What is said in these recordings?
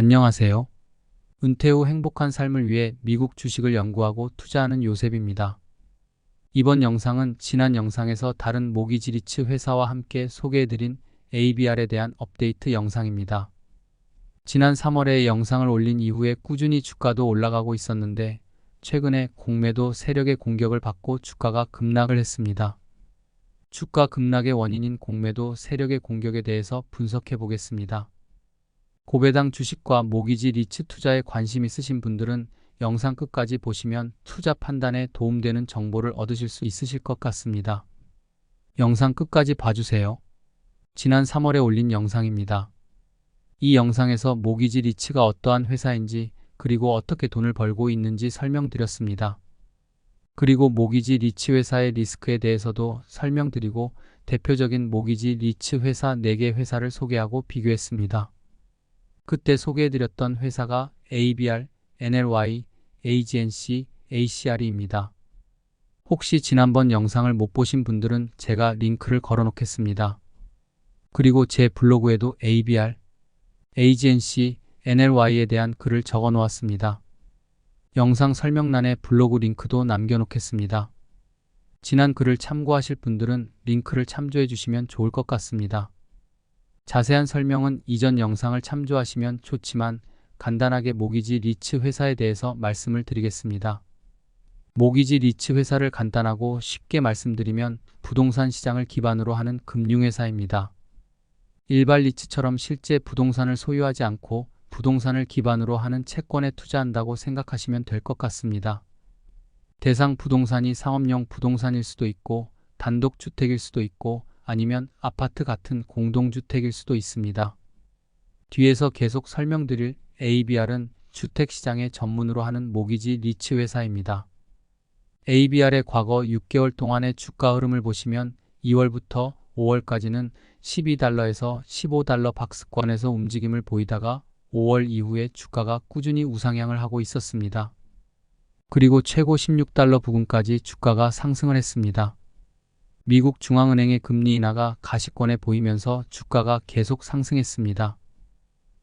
안녕하세요. 은퇴 후 행복한 삶을 위해 미국 주식을 연구하고 투자하는 요셉입니다. 이번 영상은 지난 영상에서 다른 모기지 리츠 회사와 함께 소개해드린 ABR에 대한 업데이트 영상입니다. 지난 3월에 영상을 올린 이후에 꾸준히 주가도 올라가고 있었는데 최근에 공매도 세력의 공격을 받고 주가가 급락을 했습니다. 주가 급락의 원인인 공매도 세력의 공격에 대해서 분석해 보겠습니다. 고배당 주식과 모기지 리츠 투자에 관심 있으신 분들은 영상 끝까지 보시면 투자 판단에 도움되는 정보를 얻으실 수 있으실 것 같습니다. 영상 끝까지 봐주세요. 지난 3월에 올린 영상입니다. 이 영상에서 모기지 리츠가 어떠한 회사인지 그리고 어떻게 돈을 벌고 있는지 설명드렸습니다. 그리고 모기지 리츠 회사의 리스크에 대해서도 설명드리고 대표적인 모기지 리츠 회사 4개 회사를 소개하고 비교했습니다. 그때 소개해드렸던 회사가 ABR, NLY, AGNC, ACR입니다. 혹시 지난번 영상을 못 보신 분들은 제가 링크를 걸어 놓겠습니다. 그리고 제 블로그에도 ABR, AGNC, NLY에 대한 글을 적어 놓았습니다. 영상 설명란에 블로그 링크도 남겨놓겠습니다. 지난 글을 참고하실 분들은 링크를 참조해 주시면 좋을 것 같습니다. 자세한 설명은 이전 영상을 참조하시면 좋지만 간단하게 모기지 리츠 회사에 대해서 말씀을 드리겠습니다. 모기지 리츠 회사를 간단하고 쉽게 말씀드리면 부동산 시장을 기반으로 하는 금융회사입니다. 일반 리츠처럼 실제 부동산을 소유하지 않고 부동산을 기반으로 하는 채권에 투자한다고 생각하시면 될 것 같습니다. 대상 부동산이 상업용 부동산일 수도 있고 단독주택일 수도 있고 아니면 아파트 같은 공동주택일 수도 있습니다. 뒤에서 계속 설명드릴 ABR은 주택시장의 전문으로 하는 모기지 리츠 회사입니다. ABR의 과거 6개월 동안의 주가 흐름을 보시면 2월부터 5월까지는 12달러에서 15달러 박스권에서 움직임을 보이다가 5월 이후에 주가가 꾸준히 우상향을 하고 있었습니다. 그리고 최고 16달러 부근까지 주가가 상승을 했습니다. 미국 중앙은행의 금리 인하가 가시권에 보이면서 주가가 계속 상승했습니다.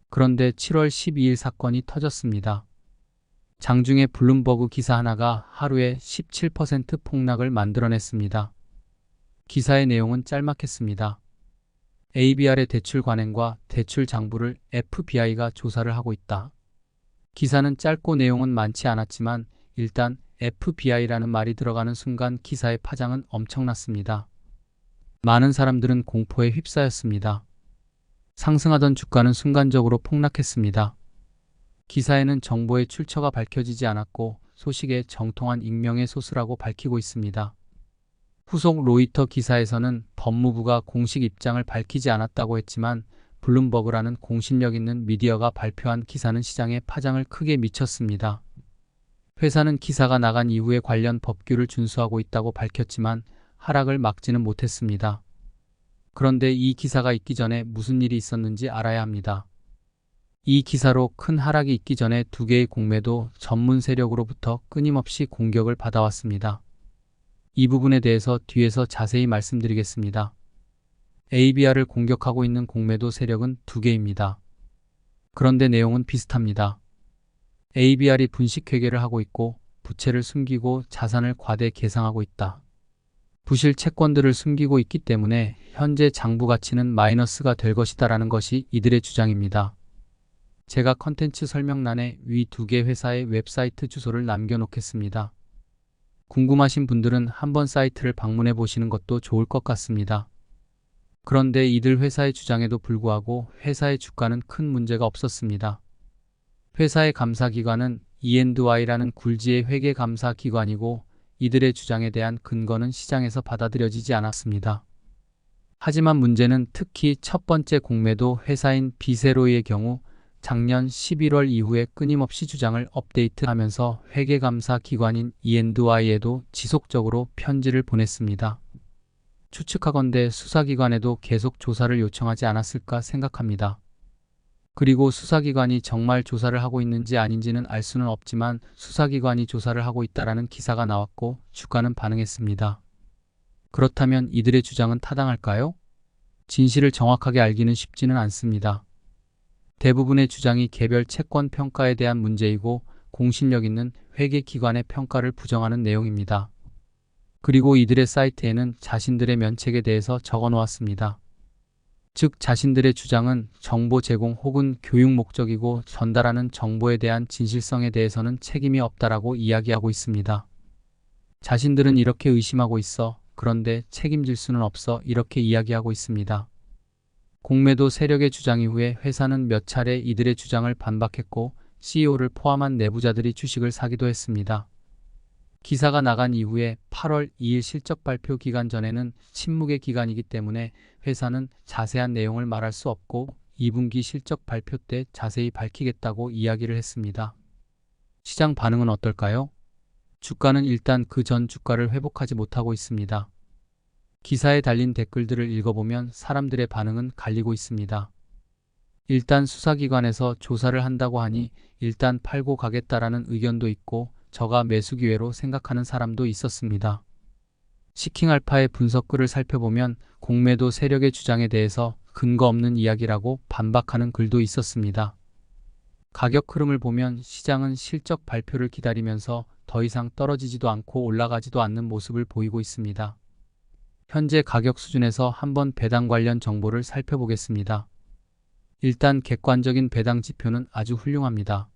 그런데 7월 12일 사건이 터졌습니다. 장중에 블룸버그 기사 하나가 하루에 17% 폭락을 만들어냈습니다. 기사의 내용은 짤막했습니다. ABR의 대출 관행과 대출 장부를 FBI가 조사를 하고 있다. 기사는 짧고 내용은 많지 않았지만 일단 FBI라는 말이 들어가는 순간 기사의 파장은 엄청났습니다. 많은 사람들은 공포에 휩싸였습니다. 상승하던 주가는 순간적으로 폭락했습니다. 기사에는 정보의 출처가 밝혀지지 않았고 소식에 정통한 익명의 소스라고 밝히고 있습니다. 후속 로이터 기사에서는 법무부가 공식 입장을 밝히지 않았다고 했지만 블룸버그라는 공신력 있는 미디어가 발표한 기사는 시장에 파장을 크게 미쳤습니다. 회사는 기사가 나간 이후에 관련 법규를 준수하고 있다고 밝혔지만 하락을 막지는 못했습니다. 그런데 이 기사가 있기 전에 무슨 일이 있었는지 알아야 합니다. 이 기사로 큰 하락이 있기 전에 두 개의 공매도 전문 세력으로부터 끊임없이 공격을 받아왔습니다. 이 부분에 대해서 뒤에서 자세히 말씀드리겠습니다. ABR을 공격하고 있는 공매도 세력은 두 개입니다. 그런데 내용은 비슷합니다. ABR이 분식 회계를 하고 있고 부채를 숨기고 자산을 과대 계상하고 있다. 부실 채권들을 숨기고 있기 때문에 현재 장부 가치는 마이너스가 될 것이다 라는 것이 이들의 주장입니다. 제가 컨텐츠 설명란에 위 두 개 회사의 웹사이트 주소를 남겨놓겠습니다. 궁금하신 분들은 한번 사이트를 방문해 보시는 것도 좋을 것 같습니다. 그런데 이들 회사의 주장에도 불구하고 회사의 주가는 큰 문제가 없었습니다. 회사의 감사기관은 E&Y라는 굴지의 회계감사기관이고 이들의 주장에 대한 근거는 시장에서 받아들여지지 않았습니다. 하지만 문제는 특히 첫 번째 공매도 회사인 비세로이의 경우 작년 11월 이후에 끊임없이 주장을 업데이트하면서 회계감사 기관인 E&Y에도 지속적으로 편지를 보냈습니다. 추측하건대 수사기관에도 계속 조사를 요청하지 않았을까 생각합니다. 그리고 수사기관이 정말 조사를 하고 있는지 아닌지는 알 수는 없지만 수사기관이 조사를 하고 있다라는 기사가 나왔고 주가는 반응했습니다. 그렇다면 이들의 주장은 타당할까요? 진실을 정확하게 알기는 쉽지는 않습니다. 대부분의 주장이 개별 채권 평가에 대한 문제이고 공신력 있는 회계 기관의 평가를 부정하는 내용입니다. 그리고 이들의 사이트에는 자신들의 면책에 대해서 적어 놓았습니다. 즉, 자신들의 주장은 정보 제공 혹은 교육 목적이고 전달하는 정보에 대한 진실성에 대해서는 책임이 없다라고 이야기하고 있습니다. 자신들은 이렇게 의심하고 있어 그런데 책임질 수는 없어 이렇게 이야기하고 있습니다. 공매도 세력의 주장 이후에 회사는 몇 차례 이들의 주장을 반박했고 CEO를 포함한 내부자들이 주식을 사기도 했습니다. 기사가 나간 이후에 8월 2일 실적 발표 기간 전에는 침묵의 기간이기 때문에 회사는 자세한 내용을 말할 수 없고 2분기 실적 발표 때 자세히 밝히겠다고 이야기를 했습니다. 시장 반응은 어떨까요? 주가는 일단 그 전 주가를 회복하지 못하고 있습니다. 기사에 달린 댓글들을 읽어보면 사람들의 반응은 갈리고 있습니다. 일단 수사기관에서 조사를 한다고 하니 일단 팔고 가겠다라는 의견도 있고 저가 매수 기회로 생각하는 사람도 있었습니다. 시킹 알파의 분석글을 살펴보면 공매도 세력의 주장에 대해서 근거 없는 이야기라고 반박하는 글도 있었습니다. 가격 흐름을 보면 시장은 실적 발표를 기다리면서 더 이상 떨어지지도 않고 올라가지도 않는 모습을 보이고 있습니다. 현재 가격 수준에서 한번 배당 관련 정보를 살펴보겠습니다. 일단 객관적인 배당 지표는 아주 훌륭합니다.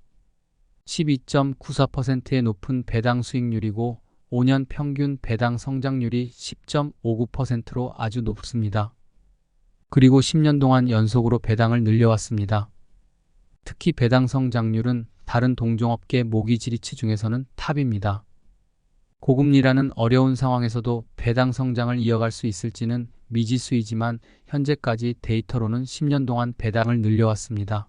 12.94%의 높은 배당 수익률이고 5년 평균 배당 성장률이 10.59%로 아주 높습니다. 그리고 10년 동안 연속으로 배당을 늘려왔습니다. 특히 배당 성장률은 다른 동종업계 모기지리츠 중에서는 탑입니다. 고금리라는 어려운 상황에서도 배당 성장을 이어갈 수 있을지는 미지수이지만 현재까지 데이터로는 10년 동안 배당을 늘려왔습니다.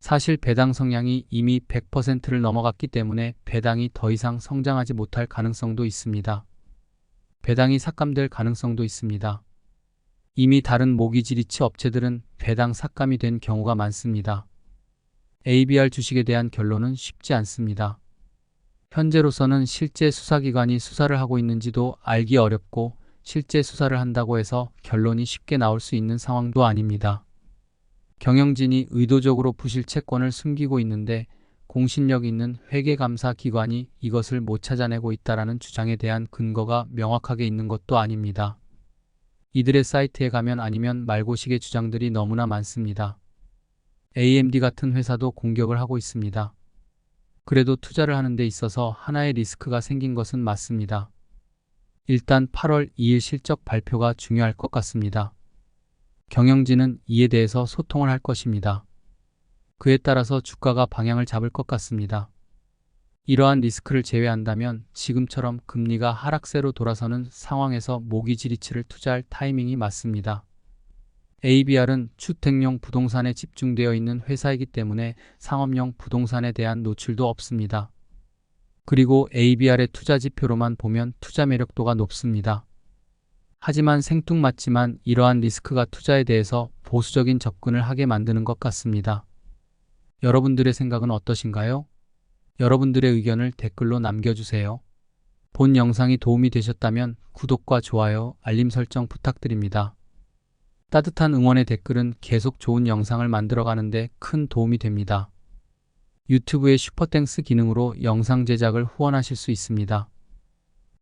사실 배당 성향이 이미 100%를 넘어갔기 때문에 배당이 더 이상 성장하지 못할 가능성도 있습니다. 배당이 삭감될 가능성도 있습니다. 이미 다른 모기지리츠 업체들은 배당 삭감이 된 경우가 많습니다. ABR 주식에 대한 결론은 쉽지 않습니다. 현재로서는 실제 수사기관이 수사를 하고 있는지도 알기 어렵고 실제 수사를 한다고 해서 결론이 쉽게 나올 수 있는 상황도 아닙니다. 경영진이 의도적으로 부실 채권을 숨기고 있는데 공신력 있는 회계감사 기관이 이것을 못 찾아내고 있다라는 주장에 대한 근거가 명확하게 있는 것도 아닙니다. 이들의 사이트에 가면 아니면 말고식의 주장들이 너무나 많습니다. AMD 같은 회사도 공격을 하고 있습니다. 그래도 투자를 하는 데 있어서 하나의 리스크가 생긴 것은 맞습니다. 일단 8월 2일 실적 발표가 중요할 것 같습니다. 경영진은 이에 대해서 소통을 할 것입니다. 그에 따라서 주가가 방향을 잡을 것 같습니다. 이러한 리스크를 제외한다면 지금처럼 금리가 하락세로 돌아서는 상황에서 모기지 리츠를 투자할 타이밍이 맞습니다. ABR은 주택용 부동산에 집중되어 있는 회사이기 때문에 상업용 부동산에 대한 노출도 없습니다. 그리고 ABR의 투자 지표로만 보면 투자 매력도가 높습니다. 하지만 생뚱맞지만 이러한 리스크가 투자에 대해서 보수적인 접근을 하게 만드는 것 같습니다. 여러분들의 생각은 어떠신가요? 여러분들의 의견을 댓글로 남겨주세요. 본 영상이 도움이 되셨다면 구독과 좋아요, 알림 설정 부탁드립니다. 따뜻한 응원의 댓글은 계속 좋은 영상을 만들어가는데 큰 도움이 됩니다. 유튜브의 슈퍼땡스 기능으로 영상 제작을 후원하실 수 있습니다.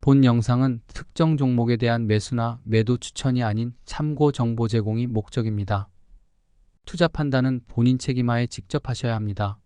본 영상은 특정 종목에 대한 매수나 매도 추천이 아닌 참고 정보 제공이 목적입니다. 투자 판단은 본인 책임하에 직접 하셔야 합니다.